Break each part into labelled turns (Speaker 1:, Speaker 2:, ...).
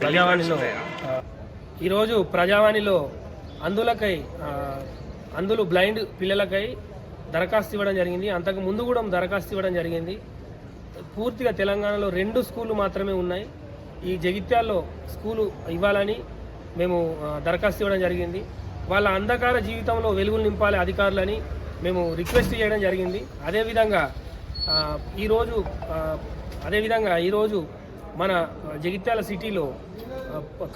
Speaker 1: ప్రజావాణిలో ఈరోజు ప్రజావాణిలో అందులకై అందులు బ్లైండ్ పిల్లలకై దరఖాస్తు ఇవ్వడం జరిగింది. అంతకు ముందు కూడా దరఖాస్తు ఇవ్వడం జరిగింది. పూర్తిగా తెలంగాణలో రెండు స్కూళ్ళు మాత్రమే ఉన్నాయి. ఈ జగిత్యాల్లో స్కూలు ఇవ్వాలని మేము దరఖాస్తు ఇవ్వడం జరిగింది. వాళ్ళ అంధకార జీవితంలో వెలుగులు నింపాలి అధికారులని మేము రిక్వెస్ట్ చేయడం జరిగింది. అదేవిధంగా ఈరోజు అదేవిధంగా ఈరోజు మన జగిత్యాల సిటీలో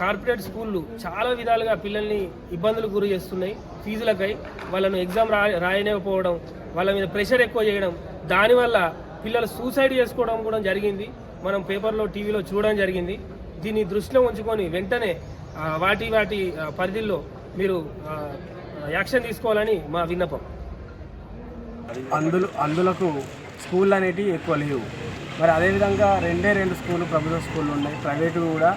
Speaker 1: కార్పొరేట్ స్కూళ్ళు చాలా విధాలుగా పిల్లల్ని ఇబ్బందులు గురి చేస్తున్నాయి. ఫీజులకై వాళ్ళను ఎగ్జామ్ రా రాయలేకపోవడం వాళ్ళ మీద ప్రెషర్ ఎక్కువ చేయడం దానివల్ల పిల్లలు సూసైడ్ చేసుకోవడం కూడా జరిగింది. మనం పేపర్లో టీవీలో చూడడం జరిగింది. దీన్ని దృష్టిలో ఉంచుకొని వెంటనే వాటి వాటి పరిధిలో పరిధిల్లో మీరు యాక్షన్ తీసుకోవాలని మా విన్నపం.
Speaker 2: అందులో అందులకు స్కూల్ అనేటివి ఎక్కువ లేవు. మరి అదేవిధంగా రెండే రెండు స్కూళ్ళు ప్రభుత్వ స్కూళ్ళు ఉన్నాయి. ప్రైవేటు కూడా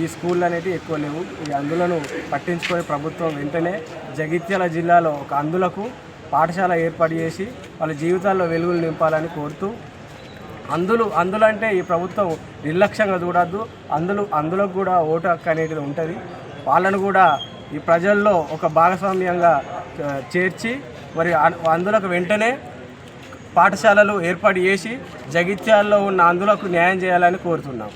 Speaker 2: ఈ స్కూళ్ళు అనేవి ఎక్కువ లేవు. ఈ అందులను పట్టించుకొని ప్రభుత్వం వెంటనే జగిత్యాల జిల్లాలో ఒక అందులకు పాఠశాల ఏర్పాటు చేసి వాళ్ళ జీవితాల్లో వెలుగులు నింపాలని కోరుతూ అందులు అందులంటే ఈ ప్రభుత్వం నిర్లక్ష్యంగా చూడద్దు. అందులో అందులోకి కూడా ఓటు హక్కు అనేది ఉంటుంది. వాళ్ళను కూడా ఈ ప్రజల్లో ఒక భాగస్వామ్యంగా చేర్చి మరి అందులకు వెంటనే పాఠశాలలు ఏర్పాటు చేసి జగిత్యాల్లో ఉన్న అందులకు న్యాయం చేయాలని కోరుతున్నాం.